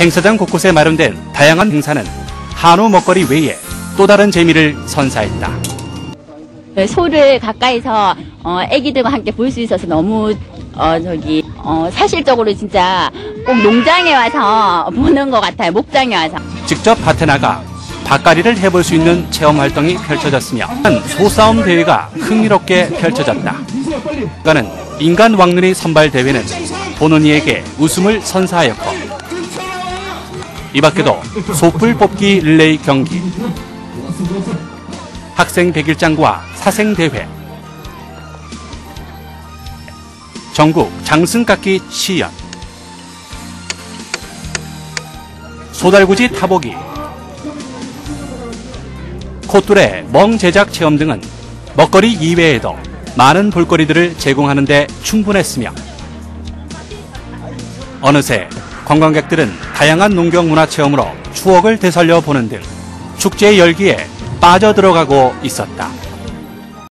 행사장 곳곳에 마련된 다양한 행사는 한우 먹거리 외에 또 다른 재미를 선사했다. 그 소를 가까이서 어, 애기들과 함께 볼 수 있어서 너무 어, 저기 어, 사실적으로 진짜 꼭 농장에 와서 보는 것 같아요. 목장에 와서. 직접 밭에 나가 밭갈이를 해볼 수 있는 체험 활동이 펼쳐졌으며 한 소싸움 대회가 흥미롭게 펼쳐졌다. 그는 인간 왕눈이 선발 대회는 보는 이에게 웃음을 선사하였고 이 밖에도 소뿔 뽑기 릴레이 경기, 학생 백일장과 사생 대회, 전국 장승깎기 시연, 소달구지 타보기, 콧뚜레 멍 제작 체험 등은 먹거리 이외에도 많은 볼거리들을 제공하는 데 충분했으며 어느새 관광객들은 다양한 농경 문화 체험으로 추억을 되살려 보는 등 축제의 열기에 빠져들어가고 있었다.